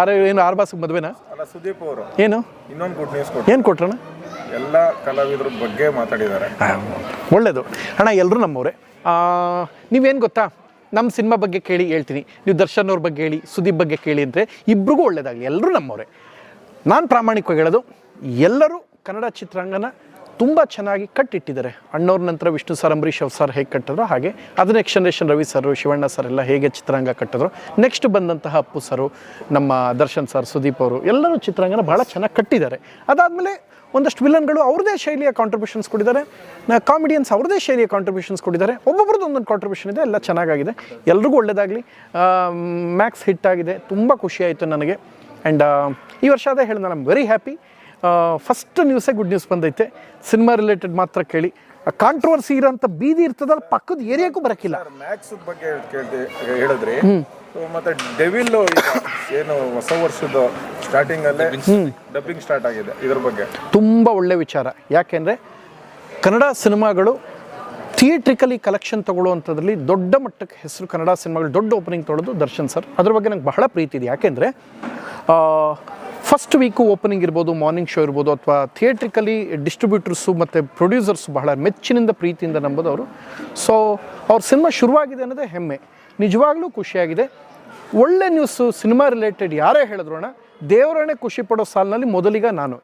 ಆರು ಏನು ಆರ್ ಬಾಸಿಗೆ ಮದುವೆನಾ? ಅಲ್ಲ ಸುದೀಪ್ ಅವರು. ಏನು? ಇನ್ನೊಂದು ಗುಡ್ ನ್ಯೂಸ್ ಕೊಟ್ಟು ಏನು ಕೊಟ್ರಣ ಎಲ್ಲ ಕಲಾವಿದ್ರ ಬಗ್ಗೆ ಮಾತಾಡಿದ್ದಾರೆ. ಒಳ್ಳೇದು. ಅಣ್ಣ ಎಲ್ಲರೂ ನಮ್ಮವರೇ. ನೀವೇನು ಗೊತ್ತಾ? ನಮ್ಮ ಸಿನಿಮಾ ಬಗ್ಗೆ ಕೇಳಿ ಹೇಳ್ತೀನಿ. ನೀವು ದರ್ಶನ್ ಅವ್ರ ಬಗ್ಗೆ ಹೇಳಿ ಸುದೀಪ್ ಬಗ್ಗೆ ಕೇಳಿ ಅಂದರೆ ಇಬ್ರಿಗೂ ಒಳ್ಳೇದಾಗಲಿ. ಎಲ್ಲರೂ ನಮ್ಮವರೇ. ನಾನು ಪ್ರಾಮಾಣಿಕವಾಗಿ ಹೇಳೋದು ಎಲ್ಲರೂ ಕನ್ನಡ ಚಿತ್ರಾಂಗನ ತುಂಬ ಚೆನ್ನಾಗಿ ಕಟ್ಟಿಟ್ಟಿದ್ದಾರೆ ಅಣ್ಣವ್ರ ನಂತರ ವಿಷ್ಣು ಸರ್, ಅಂಬರೀಷ್ ಅವ್ರ ಸರ್ ಹೇಗೆ ಕಟ್ಟಿದ್ರು ಹಾಗೆ. ಅದು next generation Ravi sir, Shivanna sir ಎಲ್ಲ ಹೇಗೆ ಚಿತ್ರಾಂಗ ಕಟ್ಟಿದ್ರು. ನೆಕ್ಸ್ಟ್ ಬಂದಂತಹ ಅಪ್ಪು ಸರು, ನಮ್ಮ ದರ್ಶನ್ ಸರ್, ಸುದೀಪ್ ಅವರು ಎಲ್ಲರೂ ಚಿತ್ರಾಂಗನ ಭಾಳ ಚೆನ್ನಾಗಿ ಕಟ್ಟಿದ್ದಾರೆ. ಅದಾದಮೇಲೆ ಒಂದಷ್ಟು ವಿಲನ್ಗಳು ಅವ್ರದೇ ಶೈಲಿಯ ಕಾಂಟ್ರಿಬ್ಯೂಷನ್ಸ್ ಕೊಟ್ಟಿದ್ದಾರೆ. ಕಾಮಿಡಿಯನ್ಸ್ ಅವ್ರದೇ ಶೈಲಿಯ ಕಾಂಟ್ರಿಬ್ಯೂಷನ್ಸ್ ಕೊಟ್ಟಿದ್ದಾರೆ. ಒಬ್ಬೊಬ್ರದ್ದು ಒಂದೊಂದು ಕಾಂಟ್ರಿಬ್ಯೂಷನ್ ಇದೆ, ಎಲ್ಲ ಚೆನ್ನಾಗಿದೆ ಎಲ್ರಿಗೂ ಒಳ್ಳೆಯದಾಗಲಿ ಮ್ಯಾಕ್ಸ್ ಹಿಟ್ ಆಗಿದೆ. ತುಂಬ ಖುಷಿಯಾಯಿತು ನನಗೆ. ಆ್ಯಂಡ್ ಈ ವರ್ಷ ಅದೇ ಹೇಳಿದ ಐಮ್ ವೆರಿ ಹ್ಯಾಪಿ ಫಸ್ಟ್ ನ್ಯೂಸೇ ಗುಡ್ ನ್ಯೂಸ್ ಬಂದೈತೆ. ಸಿನಿಮಾ ರಿಲೇಟೆಡ್ ಮಾತ್ರ ಕೇಳಿ. ಕಾಂಟ್ರವರ್ಸಿ ಇರೋಂಥ ಬೀದಿ ಇರ್ತದಲ್ಲ ಪಕ್ಕದ ಏರಿಯಾಕ್ಕೂ ಬರೋಕ್ಕಿಲ್ಲ ಮ್ಯಾಕ್ಸ್ ಬಗ್ಗೆ ಕೇಳ್ತಿ ಹೇಳಿದ್ರಿ ಮತ್ತೆ ಡೆವಿಲ್ ಏನು ಹೊಸ ವರ್ಷದ ಸ್ಟಾರ್ಟಿಂಗ್ ಅಲ್ಲೇ ಡಬ್ಬಿಂಗ್ ಸ್ಟಾರ್ಟ್ ಆಗಿದೆ ಇದ್ರ ಬಗ್ಗೆ. ತುಂಬ ಒಳ್ಳೆ ವಿಚಾರ. ಯಾಕೆಂದ್ರೆ ಕನ್ನಡ ಸಿನಿಮಾಗಳು ಥಿಯೇಟ್ರಿಕಲಿ ಕಲೆಕ್ಷನ್ ತಗೊಳ್ಳುವಂಥದ್ರಲ್ಲಿ ದೊಡ್ಡ ಮಟ್ಟಕ್ಕೆ ಹೆಸರು ಕನ್ನಡ ಸಿನಿಮಾಗಳು ದೊಡ್ಡ ಓಪನಿಂಗ್ ತೊಳೆದು ದರ್ಶನ್ ಸರ್. ಅದ್ರ ಬಗ್ಗೆ ನಂಗೆ ಬಹಳ ಪ್ರೀತಿ ಇದೆ. ಯಾಕೆಂದರೆ ಫಸ್ಟ್ ವೀಕು ಓಪನಿಂಗ್ ಇರ್ಬೋದು ಮಾರ್ನಿಂಗ್ ಶೋ ಇರ್ಬೋದು, ಅಥವಾ ಥಿಯೇಟ್ರಿಕಲಿ ಡಿಸ್ಟ್ರಿಬ್ಯೂಟರ್ಸು ಮತ್ತು ಪ್ರೊಡ್ಯೂಸರ್ಸು ಬಹಳ ಮೆಚ್ಚಿನಿಂದ ಪ್ರೀತಿಯಿಂದ ನಂಬೋದು ಅವರು ಸೊ ಅವ್ರ ಸಿನಿಮಾ ಶುರುವಾಗಿದೆ ಅನ್ನೋದೇ ಹೆಮ್ಮೆ. ನಿಜವಾಗ್ಲೂ ಖುಷಿಯಾಗಿದೆ. ಒಳ್ಳೆ ನ್ಯೂಸು ಸಿನಿಮಾ ರಿಲೇಟೆಡ್ ಯಾರೇ ಹೇಳಿದ್ರು ಅಣ್ಣ, ದೇವರನ್ನೇ ಖುಷಿ ಪಡೋ ಸಾಲಿನಲ್ಲಿ ಮೊದಲಿಗ ನಾನು.